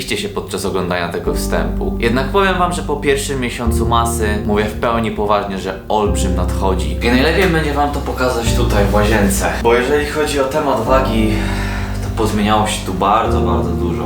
uśmiechnęliście się podczas oglądania tego wstępu. Jednak powiem wam, że po pierwszym miesiącu masy mówię w pełni poważnie, że olbrzym nadchodzi. I najlepiej będzie wam to pokazać tutaj w łazience. Bo jeżeli chodzi o temat wagi, to pozmieniało się tu bardzo, bardzo dużo.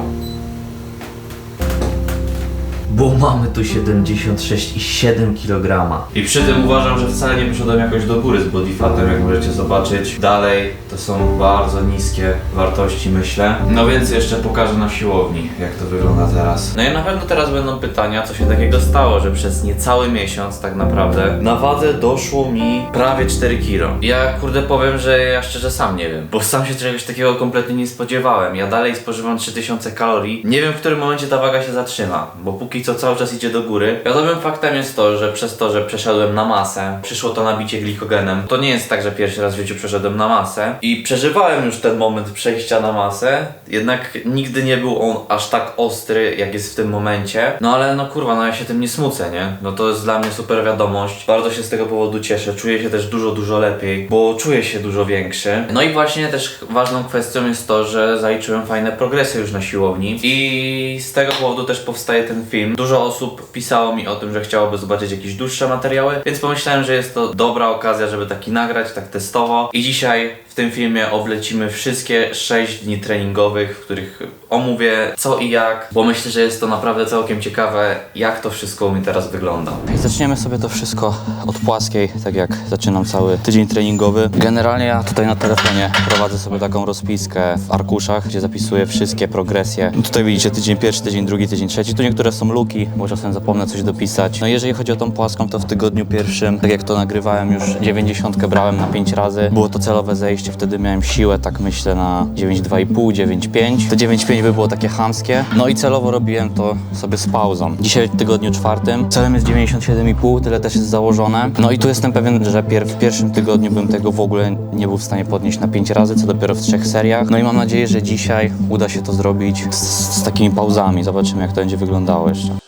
Bo mamy tu 76,7 kg. I przy tym uważam, że wcale nie poszedłem jakoś do góry z bodyfatem, jak możecie zobaczyć. Dalej to są bardzo niskie wartości, myślę. No więc jeszcze pokażę na siłowni, jak to wygląda teraz. No i na pewno teraz będą pytania, co się takiego stało, że przez niecały miesiąc tak naprawdę na wadze doszło mi prawie 4 kg. Ja kurde powiem, że ja szczerze sam nie wiem, bo sam się czegoś takiego kompletnie nie spodziewałem. Ja dalej spożywam 3000 kalorii. Nie wiem, w którym momencie ta waga się zatrzyma, bo póki co cały czas idzie do góry. Wiadomym faktem jest to, że przez to, że przeszedłem na masę, przyszło to nabicie glikogenem. To nie jest tak, że pierwszy raz w życiu przeszedłem na masę i przeżywałem już ten moment przejścia na masę, jednak nigdy nie był on aż tak ostry, jak jest w tym momencie. No ale no kurwa, no ja się tym nie smucę, nie? No to jest dla mnie super wiadomość. Bardzo się z tego powodu cieszę. Czuję się też dużo, dużo lepiej, bo czuję się dużo większy. No i właśnie też ważną kwestią jest to, że zaliczyłem fajne progresy już na siłowni i z tego powodu też powstaje ten film. Dużo osób pisało mi o tym, że chciałoby zobaczyć jakieś dłuższe materiały, więc pomyślałem, że jest to dobra okazja, żeby taki nagrać, tak testowo. I dzisiaj w tym filmie oblecimy wszystkie 6 dni treningowych, w których omówię co i jak, bo myślę, że jest to naprawdę całkiem ciekawe, jak to wszystko mnie teraz wygląda. Zaczniemy sobie to wszystko od płaskiej, tak jak zaczynam cały tydzień treningowy. Generalnie ja tutaj na telefonie prowadzę sobie taką rozpiskę w arkuszach, gdzie zapisuję wszystkie progresje. No tutaj widzicie tydzień pierwszy, tydzień drugi, tydzień trzeci. Tu niektóre są luki, bo czasem zapomnę coś dopisać. No jeżeli chodzi o tą płaską, to w tygodniu pierwszym, tak jak to nagrywałem już 90 brałem na 5 razy. Było to celowe zejście, wtedy miałem siłę, tak myślę, na 9,2,5, 9,5. To 9,5 by było takie chamskie. No i celowo robiłem to sobie z pauzą. Dzisiaj w tygodniu czwartym celem jest 97,5, tyle też jest założone. No i tu jestem pewien, że pier w pierwszym tygodniu bym tego w ogóle nie był w stanie podnieść na 5 razy, co dopiero w trzech seriach. No i mam nadzieję, że dzisiaj uda się to zrobić z, z takimi pauzami. Zobaczymy, jak to będzie wyglądało jeszcze.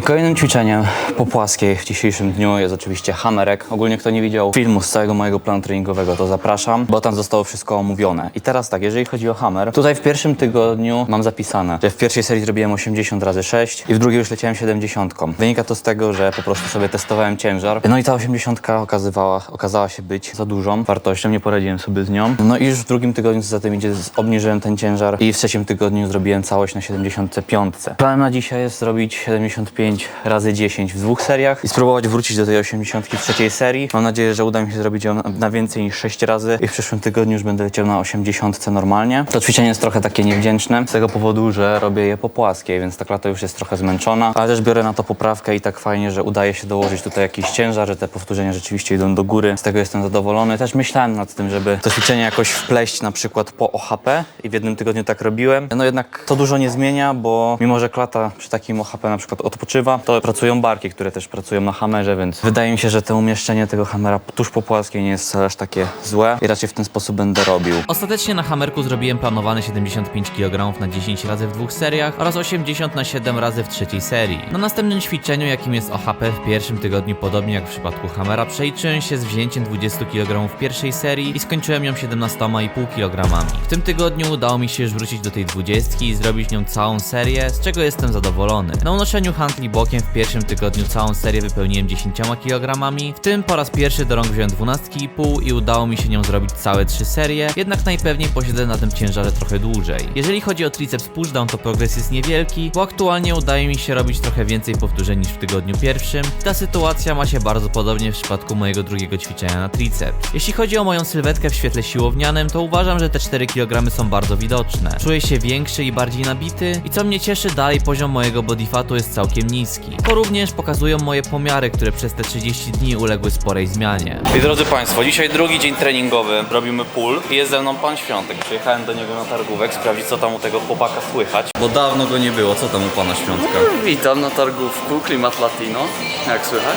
I kolejnym ćwiczeniem po płaskiej w dzisiejszym dniu jest oczywiście hamerek. Ogólnie kto nie widział filmu z całego mojego planu treningowego, to zapraszam, bo tam zostało wszystko omówione. I teraz tak, jeżeli chodzi o hammer, tutaj w pierwszym tygodniu mam zapisane, że w pierwszej serii zrobiłem 80 razy 6 i w drugiej już leciałem 70. Wynika to z tego, że po prostu sobie testowałem ciężar. No i ta 80 okazywała, okazała się być za dużą wartością, nie poradziłem sobie z nią. No i już w drugim tygodniu, co za tym idzie, obniżyłem ten ciężar i w trzecim tygodniu zrobiłem całość na 75. Planem na dzisiaj jest zrobić 75 razy 10 w dwóch seriach i spróbować wrócić do tej 80 w trzeciej serii. Mam nadzieję, że uda mi się zrobić ją na więcej niż 6 razy i w przyszłym tygodniu już będę leciał na 80 normalnie. To ćwiczenie jest trochę takie niewdzięczne z tego powodu, że robię je po płaskiej, więc ta klata już jest trochę zmęczona, ale też biorę na to poprawkę i tak fajnie, że udaje się dołożyć tutaj jakiś ciężar, że te powtórzenia rzeczywiście idą do góry. Z tego jestem zadowolony. Też myślałem nad tym, żeby to ćwiczenie jakoś wpleść na przykład po OHP i w jednym tygodniu tak robiłem. No jednak to dużo nie zmienia, bo mimo, że klata przy takim OHP na przykład odpoczywa, to pracują barki, które też pracują na hamerze, więc wydaje mi się, że to umieszczenie tego hamera tuż po płaskiej nie jest aż takie złe i raczej w ten sposób będę robił. Ostatecznie na hamerku zrobiłem planowany 75 kg na 10 razy w dwóch seriach oraz 80 na 7 razy w trzeciej serii. Na następnym ćwiczeniu, jakim jest OHP w pierwszym tygodniu, podobnie jak w przypadku hamera, przeliczyłem się z wzięciem 20 kg w pierwszej serii i skończyłem ją 17,5 kg. W tym tygodniu udało mi się już wrócić do tej 20 i zrobić nią całą serię, z czego jestem zadowolony. Na unoszeniu handli bokiem w pierwszym tygodniu całą serię wypełniłem 10 kg, w tym po raz pierwszy do rąk wziąłem 12,5 i udało mi się nią zrobić całe 3 serie, jednak najpewniej posiedzę na tym ciężarze trochę dłużej. Jeżeli chodzi o triceps pushdown, to progres jest niewielki, bo aktualnie udaje mi się robić trochę więcej powtórzeń niż w tygodniu pierwszym. Ta sytuacja ma się bardzo podobnie w przypadku mojego drugiego ćwiczenia na triceps. Jeśli chodzi o moją sylwetkę w świetle siłownianym, to uważam, że te 4 kg są bardzo widoczne. Czuję się większy i bardziej nabity i co mnie cieszy, dalej poziom mojego bodyfatu jest całkiem niski. To również pokazują moje pomiary, które przez te 30 dni uległy sporej zmianie. I drodzy Państwo, dzisiaj drugi dzień treningowy, robimy pull i jest ze mną Pan Świątek. Przyjechałem do niego na targówek, sprawdzić co tam u tego chłopaka słychać. Bo dawno go nie było, co tam u Pana Świątka? Witam na targówku, klimat latino, jak słychać?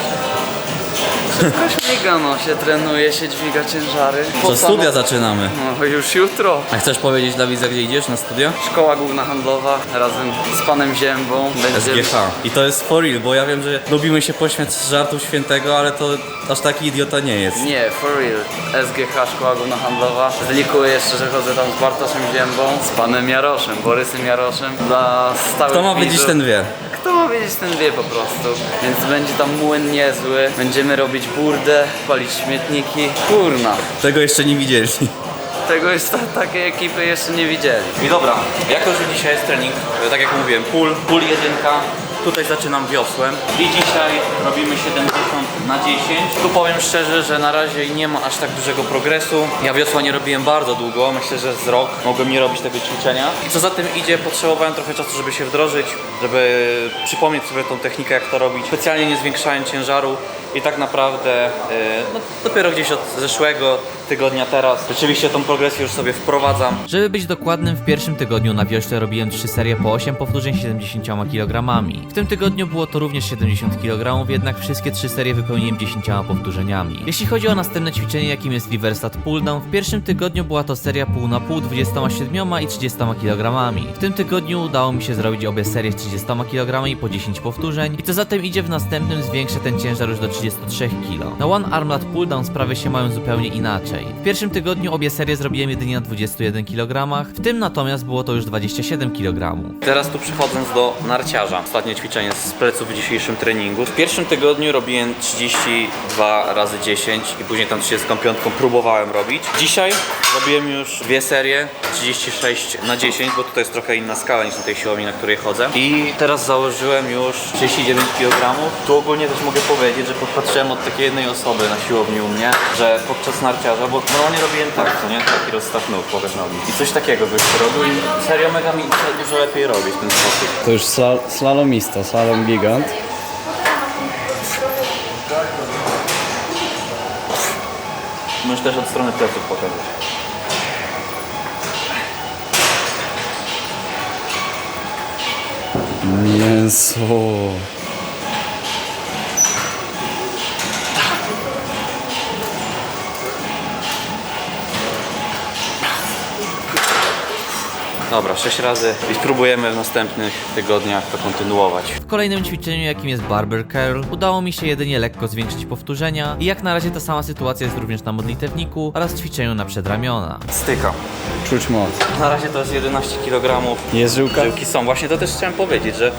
Wszystko śmiga, no. Się trenuje, się dźwiga ciężary. Po studia zaczynamy. No, już jutro. A chcesz powiedzieć dla widza, gdzie idziesz na studia? Szkoła Główna Handlowa razem z panem Ziębą. Będzie... SGH. I to jest for real, bo ja wiem, że lubimy się pośmiać z żartów świętego, ale to aż taki idiota nie jest. Nie, for real. SGH Szkoła Główna Handlowa. Zlikuję jeszcze, że chodzę tam z Bartoszem Ziębą, z panem Jaroszem, Borysem Jaroszem. Dla stałych Kto ma wiedzieć, widzów. ten wie. Kto ma wiedzieć, ten wie po prostu. Więc będzie tam młyn niezły. Będziemy robić burdę, palić śmietniki. Kurna. Tego jeszcze nie widzieli. Tego jest ta, takiej ekipy jeszcze nie widzieli. I dobra, jako że dzisiaj jest trening, tak jak mówiłem, pull, pull jedynka, tutaj zaczynam wiosłem i dzisiaj robimy 70 na 10. Tu powiem szczerze, że na razie nie ma aż tak dużego progresu. Ja wiosła nie robiłem bardzo długo, myślę, że z rok mogłem nie robić tego ćwiczenia. I co za tym idzie, potrzebowałem trochę czasu, żeby się wdrożyć, żeby przypomnieć sobie tą technikę, jak to robić, specjalnie nie zwiększając ciężaru i tak naprawdę e, no, dopiero gdzieś od zeszłego tygodnia teraz rzeczywiście tą progresję już sobie wprowadzam. Żeby być dokładnym, w pierwszym tygodniu na wiośle robiłem 3 serie po 8 powtórzeń 70 kg. W tym tygodniu było to również 70 kg, jednak wszystkie 3 serie wypełniłem 10 powtórzeniami. Jeśli chodzi o następne ćwiczenie, jakim jest Liverstat Pulldown, w pierwszym tygodniu była to seria pół na pół 27 i 30 kg. W tym tygodniu udało mi się zrobić obie serie z 30 kg po 10 powtórzeń i co za tym idzie w następnym zwiększę ten ciężar już do 33 kg. Na One Arm Lat Pulldown sprawy się mają zupełnie inaczej. W pierwszym tygodniu obie serie zrobiłem jedynie na 21 kg, w tym natomiast było to już 27 kg. Teraz tu przechodząc do narciarza. Ostatnie ćwiczenie z pleców w dzisiejszym treningu. W pierwszym tygodniu robiłem 32 razy 10 i później tam 35 próbowałem robić. Dzisiaj robiłem już dwie serie 36 na 10, bo tutaj jest trochę inna skala niż na tej siłowni, na której chodzę. I teraz założyłem już 39 kg. Tu ogólnie też mogę powiedzieć, że podpatrzyłem od takiej jednej osoby na siłowni u mnie, że podczas narciarza, bo normalnie robiłem tak, co nie? Taki rozstaw nóg, powiesz nogi. I coś takiego gościu robił i serio mega mi dużo lepiej robi w ten sposób. To już sla, slalomista, slalom gigant. Możesz też od strony pleców pokazać. Mięso. Dobra, 6 razy i spróbujemy w następnych tygodniach to kontynuować. W kolejnym ćwiczeniu, jakim jest Barber Curl, udało mi się jedynie lekko zwiększyć powtórzenia i jak na razie ta sama sytuacja jest również na modlitewniku oraz ćwiczeniu na przedramiona. Styka. Czuć moc. Na razie to jest 11 kg. Jest żyłka? Żyłki są. Właśnie to też chciałem powiedzieć, że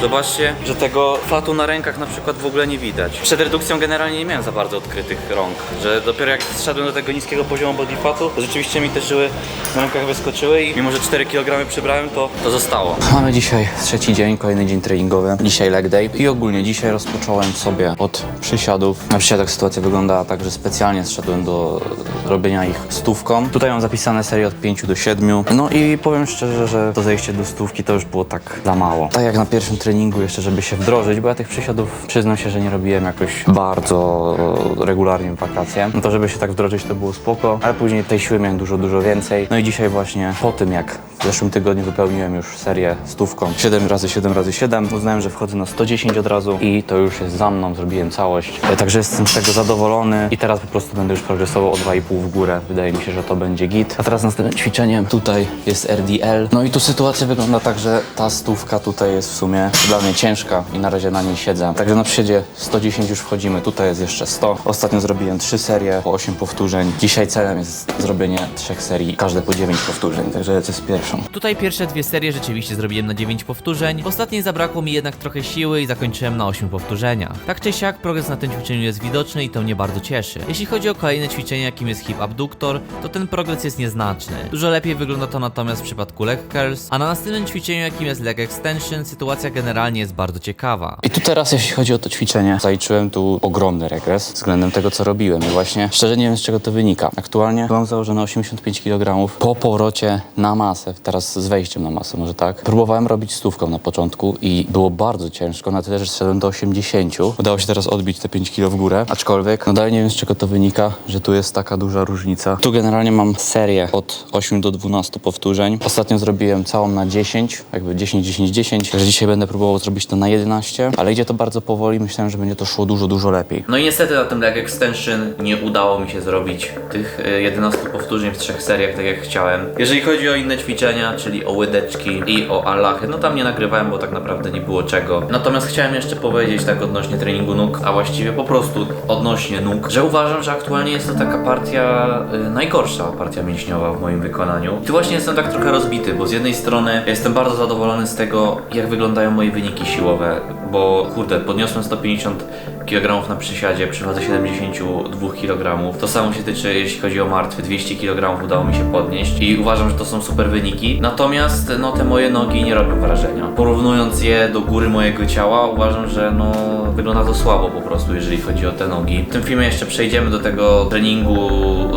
zobaczcie, że tego fatu na rękach na przykład w ogóle nie widać. Przed redukcją generalnie nie miałem za bardzo odkrytych rąk, że dopiero jak zszedłem do tego niskiego poziomu body fatu, to rzeczywiście mi te żyły na rękach wyskoczyły i mimo, że 4 kg przybrałem, to, to zostało. Mamy dzisiaj trzeci dzień, kolejny dzień treningowy. Dzisiaj leg day i ogólnie dzisiaj rozpocząłem sobie od przysiadów. Na przysiadach sytuacja wyglądała tak, że specjalnie zszedłem do robienia ich stówką. Tutaj mam zapisane serie od 5 do 7. No i powiem szczerze, że to zejście do stówki to już było tak za mało. Tak jak na pierwszym treningu jeszcze, żeby się wdrożyć, bo ja tych przysiadów przyznam się, że nie robiłem jakoś bardzo regularnie w wakacje. No to żeby się tak wdrożyć to było spoko, ale później tej siły miałem dużo, dużo więcej. No i dzisiaj właśnie po tym jak w zeszłym tygodniu wypełniłem już serię stówką 7 razy 7 razy 7 uznałem, że wchodzę na 110 od razu i to już jest za mną, zrobiłem całość. E, Także jestem z tego zadowolony i teraz po prostu będę już progresował o 2,5 w górę. Wydaje mi się, że to będzie git. A teraz następne ćwiczenie. Tutaj jest RDL. No i tu sytuacja wygląda tak, że ta stówka tutaj jest w sumie dla mnie ciężka i na razie na niej siedzę. Także na przysiedzie 110 już wchodzimy. Tutaj jest jeszcze 100. Ostatnio zrobiłem 3 serie po 8 powtórzeń. Dzisiaj celem jest zrobienie 3 serii, każde po 9 powtórzeń. Także lecę z pierwszą. Tutaj pierwsze dwie serie rzeczywiście zrobiłem na 9 powtórzeń. Ostatniej zabrakło mi jednak trochę siły i zakończyłem na 8 powtórzeniach. Tak czy siak progres na tym ćwiczeniu jest widoczny i to mnie bardzo cieszy. Jeśli chodzi o kolejne ćwiczenie, jakim jest hip abductor, to ten progres jest nieznaczny. Dużo lepiej wygląda to natomiast w przypadku leg curls, a na następnym ćwiczeniu, jakim jest leg extension, sytuacja generalnie jest bardzo ciekawa. I tu teraz, jeśli chodzi o to ćwiczenie, zaliczyłem tu ogromny regres względem tego, co robiłem. I właśnie szczerze nie wiem, z czego to wynika. Aktualnie mam założone 85 kg po powrocie na masę w teraz z wejściem na masę, może tak. Próbowałem robić stówką na początku i było bardzo ciężko, na tyle, że zszedłem do 80. Udało się teraz odbić te 5 kg w górę, aczkolwiek no dalej nie wiem z czego to wynika, że tu jest taka duża różnica. Tu generalnie mam serię od 8 do 12 powtórzeń. Ostatnio zrobiłem całą na 10, jakby 10, 10, 10, że dzisiaj będę próbował zrobić to na 11, ale idzie to bardzo powoli, myślałem, że będzie to szło dużo, dużo lepiej. No i niestety na tym leg extension nie udało mi się zrobić tych e, 11 powtórzeń w trzech seriach, tak jak chciałem. Jeżeli chodzi o inne ćwiczenia, czyli o łydeczki i o alachy, no tam nie nagrywałem, bo tak naprawdę nie było czego. Natomiast chciałem jeszcze powiedzieć tak odnośnie treningu nóg, a właściwie po prostu odnośnie nóg, że uważam, że aktualnie jest to taka partia, y, najgorsza partia mięśniowa w moim wykonaniu. Tu właśnie jestem tak trochę rozbity, bo z jednej strony jestem bardzo zadowolony z tego, jak wyglądają moje wyniki siłowe, bo kurde, podniosłem 150 kg na przysiadzie przy wadze 72 kg. To samo się tyczy, jeśli chodzi o martwy, 200 kg udało mi się podnieść i uważam, że to są super wyniki. Natomiast no te moje nogi nie robią wrażenia. Porównując je do góry mojego ciała, uważam, że no wygląda to słabo po prostu, jeżeli chodzi o te nogi. W tym filmie jeszcze przejdziemy do tego treningu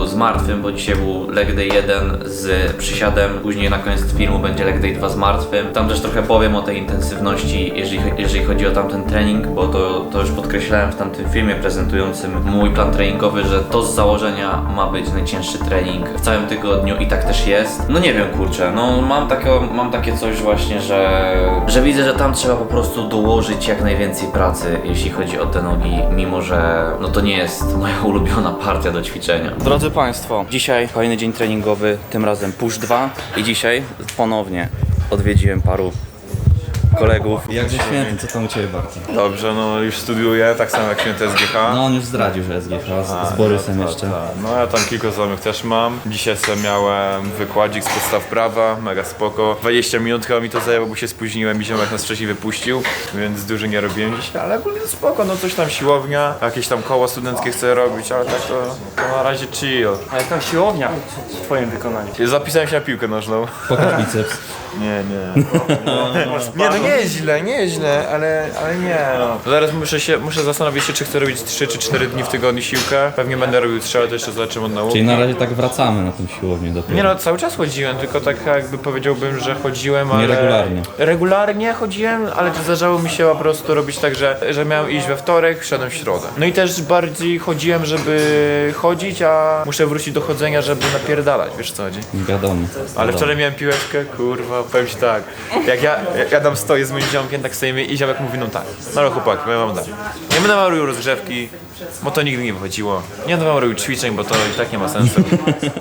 z martwym, bo dzisiaj był leg day 1 z przysiadem, później na koniec filmu będzie leg day 2 z martwym. Tam też trochę powiem o tej intensywności, jeżeli, jeżeli chodzi o tamten trening, bo to, to już podkreślałem w tamtym filmie prezentującym mój plan treningowy, że to z założenia ma być najcięższy trening w całym tygodniu i tak też jest. No nie wiem, kurczę, no mam, takie, mam takie coś właśnie, że, że widzę, że tam trzeba po prostu dołożyć jak najwięcej pracy, jeśli chodzi o te nogi, mimo że no to nie jest moja ulubiona partia do ćwiczenia. Drodzy Państwo, dzisiaj kolejny dzień treningowy, tym razem push 2 i dzisiaj ponownie odwiedziłem paru kolegów. Jakże święty, co tam u Ciebie Bartek? Dobrze, no już studiuję, tak samo jak święte SGH. No on już zdradził, że SGH z, z Borysem tak, jeszcze. tak. No ja tam kilku znajomych też mam. Dzisiaj sobie miałem wykładzik z podstaw prawa, mega spoko. 20 minut chyba mi to zajęło, bo się spóźniłem i ziomek nas wcześniej wypuścił, więc dużo nie robiłem dzisiaj, ale ogólnie spoko, no coś tam siłownia, jakieś tam koło studenckie chcę robić, ale tak to, to na razie chill. A jaka siłownia w twoim wykonaniu? Zapisałem się na piłkę nożną. Pokaż biceps. Nie, nie. Nie, no nie jest źle, nie jest źle, ale, ale nie. No. Zaraz muszę się, muszę zastanowić się, czy chcę robić 3 czy 4 dni w tygodniu siłkę. Pewnie będę robił 3, ale to jeszcze zobaczymy od nauki. Czyli na razie tak wracamy na tą siłownię dopiero. Nie no, cały czas chodziłem, tylko tak jakby powiedziałbym, że chodziłem, ale... Nieregularnie. Regularnie chodziłem, ale to zdarzało mi się po prostu robić tak, że, że miałem iść we wtorek, szedłem w środę. No i też bardziej chodziłem, żeby chodzić, a muszę wrócić do chodzenia, żeby napierdalać, wiesz co chodzi. Wiadomo. Ale wczoraj miałem piłeczkę, kurwa, powiem ci tak. Jak ja, jak ja tam stoję z moim ziomkiem, tak stoimy i ziomek mówi, no tak, no ale chłopaki, ja mam tak. Nie będę wam robił rozgrzewki, bo to nigdy nie wychodziło. Nie będę wam robił ćwiczeń, bo to i tak nie ma sensu.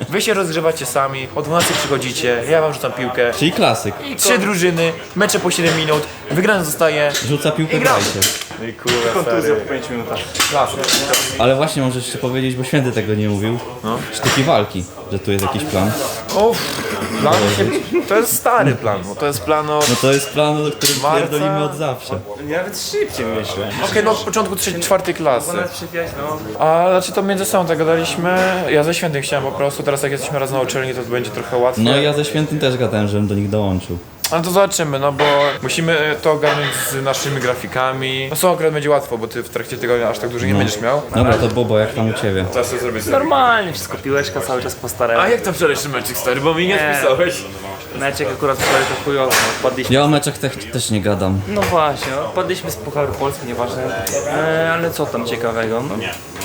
Wy się rozgrzewacie sami, o 12 przychodzicie, ja wam rzucam piłkę. Czyli klasyk. Trzy drużyny, mecze po 7 minut, wygrany zostaje. Rzuca piłkę I w gramy. rajcie. No i kurwa, Kontuzja po 5 minutach. Klasy. Ale właśnie możesz jeszcze powiedzieć, bo święty tego nie mówił. No. Sztuki walki, że tu jest jakiś plan. Uff, plan się, to jest stary plan, bo to jest plan o... No to jest plan, o którym Marca. pierdolimy od zawsze. Nawet szybciej myślę. Okej, no od początku trzeciej, czwartej klasy. Przypiać, no. A znaczy to między sobą tak gadaliśmy. Ja ze świętym chciałem po prostu, teraz jak jesteśmy raz na uczelni, to będzie trochę łatwiej. No i ja ze świętym też gadałem, żebym do nich dołączył. Ale to zobaczymy, no bo musimy to ogarnąć z naszymi grafikami. No są akurat będzie łatwo, bo ty w trakcie tygodnia aż tak dużo nie będziesz miał. Dobra, to Bobo, jak tam u Ciebie? Teraz sobie zrobię Normalnie, wszystko piłeczka cały czas po staremu. A jak tam wczorajszy meczek stary, bo mi nie Nie. wpisałeś? Meczek akurat wczoraj to chujowo, no. Padliśmy, Ja o meczach te, też nie gadam. no właśnie, no. Padliśmy z Pucharu Polski, nieważne. E, ale co tam ciekawego? No,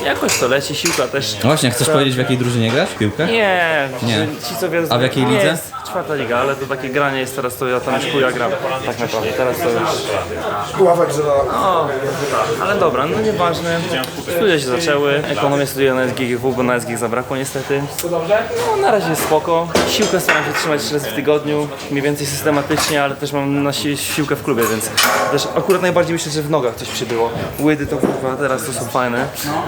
jakoś to leci, siłka też. No właśnie, chcesz powiedzieć w jakiej drużynie grasz? w Piłkę? Nie, Nie. ci co wiedzą. A w jakiej nie lidze? Jest czwarta liga, ale to takie granie jest teraz, to ja tam już chuja gram. Tak naprawdę, teraz to już... No, ale dobra, no nieważne. Studia się zaczęły, ekonomię studiuję na SGGW, bo na SGG zabrakło niestety. No na razie jest spoko. Siłkę staram się trzymać trzy razy w tygodniu, mniej więcej systematycznie, ale też mam na si- siłkę w klubie, więc też akurat najbardziej myślę, że w nogach coś przybyło. Łydy to kurwa teraz to są fajne.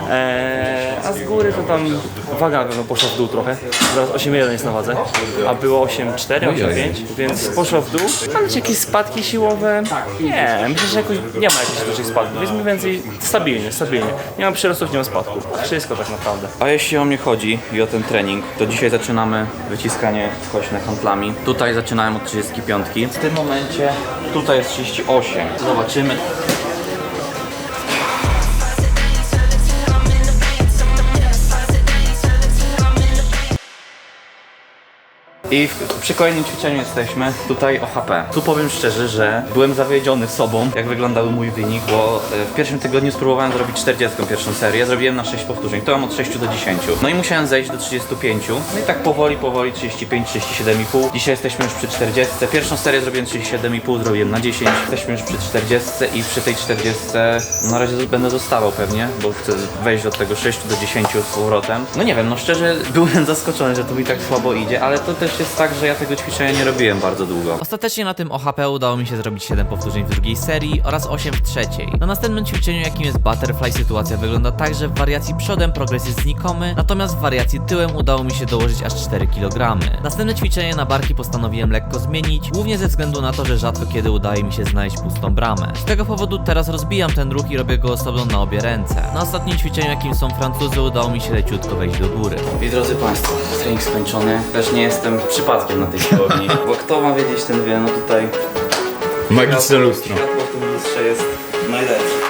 Eee, a z góry to tam waga na pewno poszła w dół trochę. Teraz 8,1 jest na wadze, a było 8,4, 8,5, więc poszła w dół. Ale czy jakieś spadki siłowe? Nie, myślę, że jakoś nie ma jakichś dużych spadków. Jest mniej więcej stabilnie, stabilnie. Nie ma przyrostów, nie ma spadków. Wszystko tak naprawdę. A jeśli o mnie chodzi i o ten trening, to dzisiaj zaczynamy wyciskanie kośne handlami. Tutaj zaczynałem od 35. W tym momencie tutaj jest 38. Zobaczymy. I w, przy kolejnym ćwiczeniu jesteśmy tutaj o HP. Tu powiem szczerze, że byłem zawiedziony sobą, jak wyglądał mój wynik, bo e, w pierwszym tygodniu spróbowałem zrobić 40 pierwszą serię, zrobiłem na 6 powtórzeń, to mam od 6 do 10. No i musiałem zejść do 35. No i tak powoli, powoli 35, 37,5. Dzisiaj jesteśmy już przy 40. Pierwszą serię zrobiłem 37,5, zrobiłem na 10. Jesteśmy już przy 40 i przy tej 40 na razie będę zostawał pewnie, bo chcę wejść od tego 6 do 10 z powrotem. No nie wiem, no szczerze byłem zaskoczony, że to mi tak słabo idzie, ale to też jest tak, że ja tego ćwiczenia nie robiłem bardzo długo. Ostatecznie na tym OHP udało mi się zrobić 7 powtórzeń w drugiej serii oraz 8 w trzeciej. Na następnym ćwiczeniu, jakim jest Butterfly, sytuacja wygląda tak, że w wariacji przodem progres jest znikomy, natomiast w wariacji tyłem udało mi się dołożyć aż 4 kg. Następne ćwiczenie na barki postanowiłem lekko zmienić, głównie ze względu na to, że rzadko kiedy udaje mi się znaleźć pustą bramę. Z tego powodu teraz rozbijam ten ruch i robię go osobno na obie ręce. Na ostatnim ćwiczeniu, jakim są Francuzy, udało mi się leciutko wejść do góry. I drodzy Państwo, trening skończony. Też nie jestem przypadkiem na tej siłowni, bo kto ma wiedzieć, ten wie, no tutaj Magiczne lustro. Światło w tym lustrze jest najlepsze.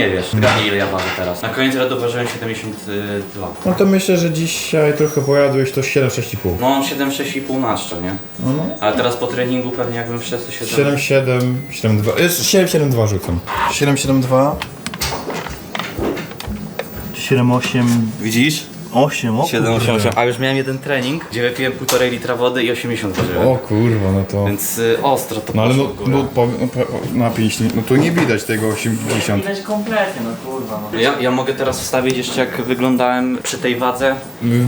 Nie wiesz. Zgadnij ile ja ważę teraz. Na koniec roku ważyłem 72. No to myślę, że dzisiaj trochę pojadłeś to 7, 6,5. No mam 7,6,5 na czczo, nie? Ale teraz po treningu pewnie jakbym wszedł to 7... 7, 7, 7, 2. 7, 7, 2 rzucam. 7, 7, 2. 7, 8, Widzisz? 8, o 7, 8, 8. A już miałem jeden trening, gdzie wypiłem 1,5 litra wody i 80 ważyłem. O kurwa, no to. Więc y, ostro to No ale poszło no, w górę. no, po, no, po, na 5, no tu nie widać tego 80. Widać kompletnie, no kurwa. No. Ja, ja mogę teraz wstawić jeszcze jak wyglądałem przy tej wadze,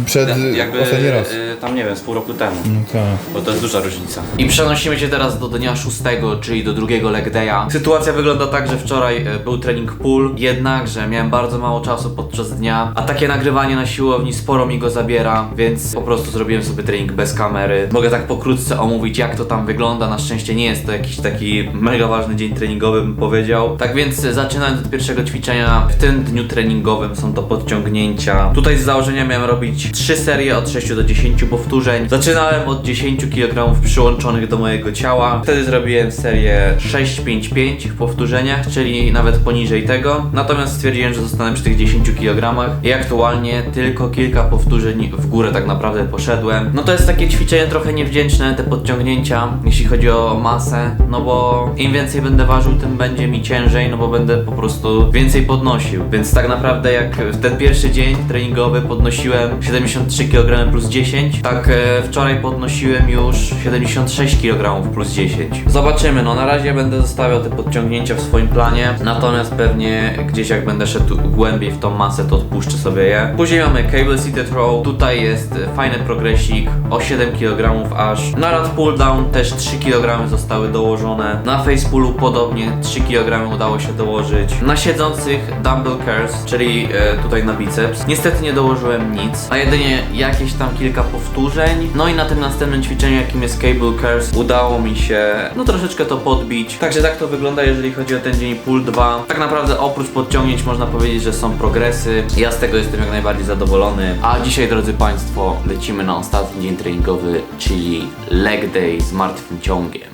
Przed jakby ostatni raz. y, tam nie wiem, z pół roku temu. No tak. Bo to jest duża różnica. I przenosimy się teraz do dnia szóstego, czyli do drugiego leg day'a. Sytuacja wygląda tak, że wczoraj e, był trening pull, jednakże miałem bardzo mało czasu podczas dnia, a takie nagrywanie na siłowni sporo mi go zabiera, więc po prostu zrobiłem sobie trening bez kamery. Mogę tak pokrótce omówić, jak to tam wygląda. Na szczęście nie jest to jakiś taki mega ważny dzień treningowy, bym powiedział. Tak więc e, zaczynając od pierwszego ćwiczenia, w tym dniu treningowym są to podciągnięcia. Tutaj z założenia miałem robić 3 serie od 6 do 10 powtórzeń. Zaczynałem od 10 kg przyłączonych do mojego ciała. Wtedy zrobiłem serię 6-5-5 w powtórzeniach, czyli nawet poniżej tego. Natomiast stwierdziłem, że zostanę przy tych 10 kg i aktualnie tylko kilka powtórzeń w górę tak naprawdę poszedłem. No to jest takie ćwiczenie trochę niewdzięczne, te podciągnięcia, jeśli chodzi o masę, no bo im więcej będę ważył, tym będzie mi ciężej, no bo będę po prostu więcej podnosił. Więc tak naprawdę jak w ten pierwszy dzień treningowy podnosiłem 73 kg plus 10, tak e, wczoraj podnosiłem już 76 kg plus 10. Zobaczymy, no na razie będę zostawiał te podciągnięcia w swoim planie, natomiast pewnie gdzieś jak będę szedł głębiej w tą masę, to odpuszczę sobie je. Później mamy cable seated row, tutaj jest e, fajny progresik o 7 kg aż. Na lat pull down też 3 kg zostały dołożone. Na face pullu podobnie 3 kg udało się dołożyć. Na siedzących dumbbell curls, czyli e, tutaj na biceps, niestety nie dołożyłem nic, a jedynie jakieś tam kilka powtórzeń. No i na tym następnym ćwiczeniu, jakim jest cable curls, udało mi się no troszeczkę to podbić. Także tak to wygląda, jeżeli chodzi o ten dzień pull 2. Tak naprawdę oprócz podciągnięć można powiedzieć, że są progresy. Ja z tego jestem jak najbardziej zadowolony. A dzisiaj, drodzy Państwo, lecimy na ostatni dzień treningowy, czyli leg day z martwym ciągiem.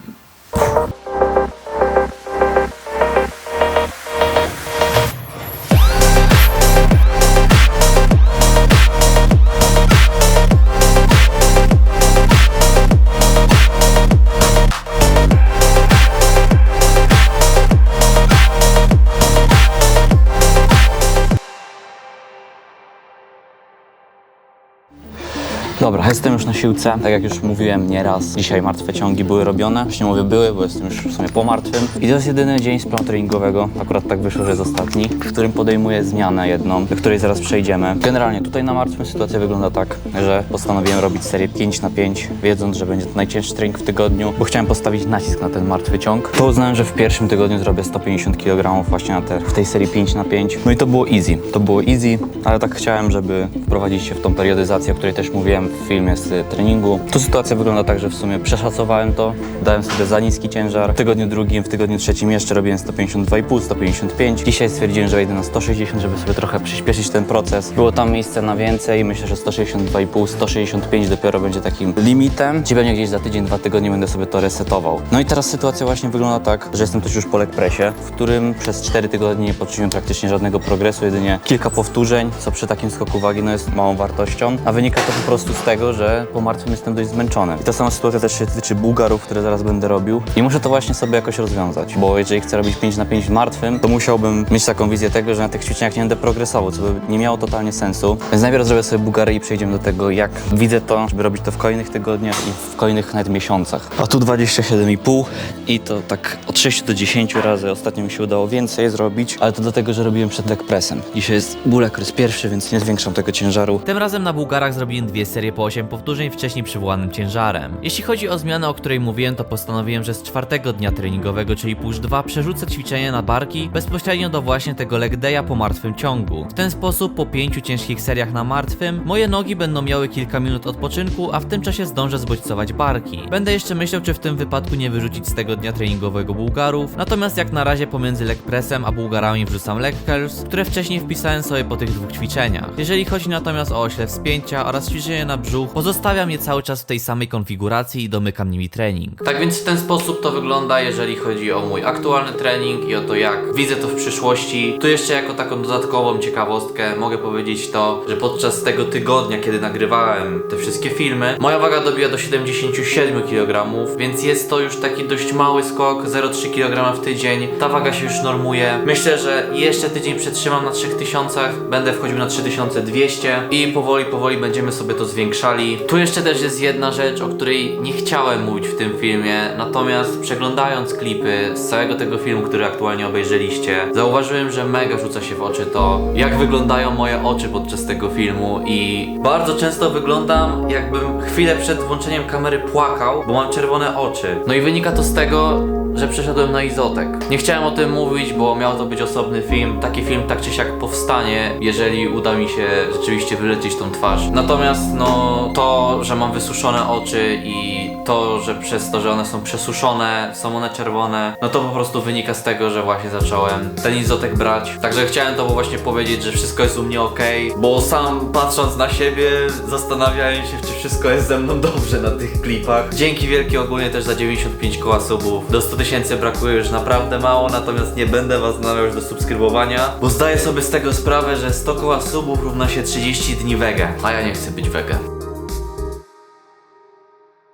Jestem już na siłce. Tak jak już mówiłem nieraz, dzisiaj martwe ciągi były robione. Już nie mówię były, bo jestem już w sumie po martwym. I to jest jedyny dzień z planu treningowego. Akurat tak wyszło, że jest ostatni, w którym podejmuję zmianę jedną, do której zaraz przejdziemy. Generalnie tutaj na martwym sytuacja wygląda tak, że postanowiłem robić serię 5 na 5, wiedząc, że będzie to najcięższy trening w tygodniu, bo chciałem postawić nacisk na ten martwy ciąg. To uznałem, że w pierwszym tygodniu zrobię 150 kg właśnie na te, w tej serii 5 na 5. No i to było easy. To było easy, ale tak chciałem, żeby wprowadzić się w tą periodyzację, o której też mówiłem, w filmie z y, treningu. Tu sytuacja wygląda tak, że w sumie przeszacowałem to, dałem sobie za niski ciężar. W tygodniu drugim, w tygodniu trzecim jeszcze robiłem 152,5, 155. Dzisiaj stwierdziłem, że wejdę na 160, żeby sobie trochę przyspieszyć ten proces. Było tam miejsce na więcej, myślę, że 162,5, 165 dopiero będzie takim limitem. Gdzie pewnie gdzieś za tydzień, dwa tygodnie będę sobie to resetował. No i teraz sytuacja właśnie wygląda tak, że jestem też już po leg pressie, w którym przez 4 tygodnie nie poczułem praktycznie żadnego progresu, jedynie kilka powtórzeń, co przy takim skoku wagi no jest małą wartością, a wynika to po prostu z tego, że po martwym jestem dość zmęczony. I ta sama sytuacja też się tyczy bułgarów, które zaraz będę robił i muszę to właśnie sobie jakoś rozwiązać, bo jeżeli chcę robić 5 na 5 w martwym, to musiałbym mieć taką wizję tego, że na tych ćwiczeniach nie będę progresował, co by nie miało totalnie sensu. Więc najpierw zrobię sobie bułgary i przejdziemy do tego, jak widzę to, żeby robić to w kolejnych tygodniach i w kolejnych nawet miesiącach. A tu 27,5 i to tak od 6 do 10 razy. Ostatnio mi się udało więcej zrobić, ale to dlatego, że robiłem przed leg pressem. Dzisiaj jest ból okres pierwszy, więc nie zwiększam tego ciężaru. Tym razem na Bułgarach zrobiłem dwie serie po 8 powtórzeń wcześniej przywołanym ciężarem. Jeśli chodzi o zmianę, o której mówiłem, to postanowiłem, że z czwartego dnia treningowego, czyli push 2, przerzucę ćwiczenie na barki bezpośrednio do właśnie tego leg day'a po martwym ciągu. W ten sposób po pięciu ciężkich seriach na martwym, moje nogi będą miały kilka minut odpoczynku, a w tym czasie zdążę zbodźcować barki. Będę jeszcze myślał, czy w tym wypadku nie wyrzucić z tego dnia treningowego Bułgarów, natomiast jak na razie pomiędzy leg pressem a Bułgarami wrzucam leg curls, które wcześniej wpisałem sobie po tych dwóch ćwiczeniach. Jeżeli chodzi natomiast o ośle wspięcia oraz ćwiczenie na brzuch, pozostawiam je cały czas w tej samej konfiguracji i domykam nimi trening. Tak więc w ten sposób to wygląda, jeżeli chodzi o mój aktualny trening i o to, jak widzę to w przyszłości. Tu jeszcze jako taką dodatkową ciekawostkę mogę powiedzieć to, że podczas tego tygodnia, kiedy nagrywałem te wszystkie filmy, moja waga dobiła do 77 kg, więc jest to już taki dość mały skok, 0,3 kg w tydzień. Ta waga się już normuje. Myślę, że jeszcze tydzień przetrzymam na 3000, będę wchodził na 3200 i powoli, powoli będziemy sobie to zwiększali. Tu jeszcze też jest jedna rzecz, o której nie chciałem mówić w tym filmie, natomiast przeglądając klipy z całego tego filmu, który aktualnie obejrzeliście, zauważyłem, że mega rzuca się w oczy to, jak wyglądają moje oczy podczas tego filmu i bardzo często wyglądam, jakbym chwilę przed włączeniem kamery płakał, bo mam czerwone oczy. No i wynika to z tego, że przeszedłem na izotek. Nie chciałem o tym mówić, bo miał to być osobny film. Taki film tak czy siak powstanie, jeżeli uda mi się rzeczywiście wylecieć tą twarz. Natomiast no to, że mam wysuszone oczy i to, że przez to, że one są przesuszone, są one czerwone, no to po prostu wynika z tego, że właśnie zacząłem ten izotek brać. Także chciałem to właśnie powiedzieć, że wszystko jest u mnie ok, bo sam patrząc na siebie zastanawiałem się, czy wszystko jest ze mną dobrze na tych klipach. Dzięki wielkie ogólnie też za 95 koła subów. Do 100 tysięcy brakuje już naprawdę mało, natomiast nie będę was namawiał już do subskrybowania, bo zdaję sobie z tego sprawę, że 100 koła subów równa się 30 dni wege, a ja nie chcę być wege.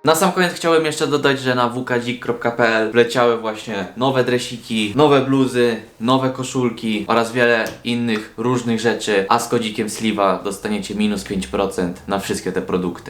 Na sam koniec chciałem jeszcze dodać, że na wkadzik.pl wleciały właśnie nowe dresiki, nowe bluzy, nowe koszulki oraz wiele innych różnych rzeczy, a z kodzikiem Sliwa dostaniecie minus 5% na wszystkie te produkty.